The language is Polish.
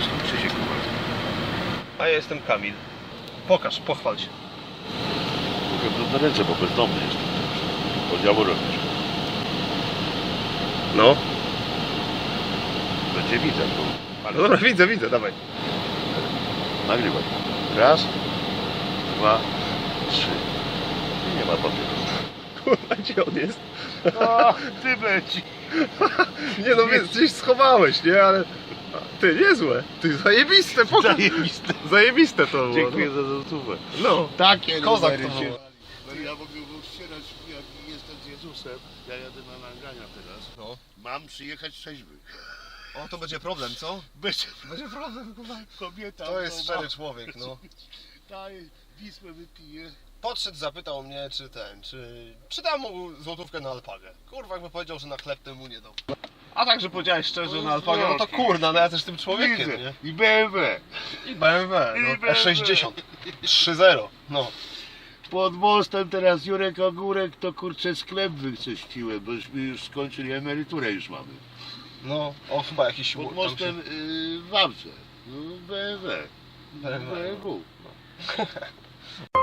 jestem Krzysiek Kowalski. A ja jestem Kamil. Pokaż, pochwal się. Mogę brudne ręce, bo bezdomny jestem. Oddziału robisz. No. Będzie widać, bo... Ale No dobra, widzę, widzę, dawaj. nagrywaj. Raz, dwa, trzy. I nie ma papierosa. Kurwa, gdzie on jest? O, ty leci. Nie no, więc gdzieś schowałeś, nie? Ale... Ty, niezłe. Ty, zajebiste, pokaż. Zajebiste. Zajebiste to było. Dziękuję za złotówę. No. Takie Kozak numery to się- było. No ja mogę go ścierać, jak jestem z Jezusem. Ja jadę na nagrania teraz. No. Mam przyjechać trzeźwy. O, to będzie problem, co? Będzie Będzie problem, kurwa. kobieta. To jest szczery człowiek, no. Daj, wisłę wypije. Podszedł, zapytał mnie, czy ten, czy... Czy dam mu złotówkę na alpagę. Kurwa, jakby powiedział, że na chleb temu nie dał. A tak, że powiedziałeś szczerze na alpagę, no to kurna, no ja też tym człowiekiem, nie? I BMW. I BMW, I no. BMW. E60. 3.0, no. Pod mostem teraz Jurek Ogórek to kurczę sklep wyczyściłem, bośmy już skończyli emeryturę już mamy. No, o chyba jakiś... Pod tam mostem yy, w Wawrze. No, BMW. BMW. BMW.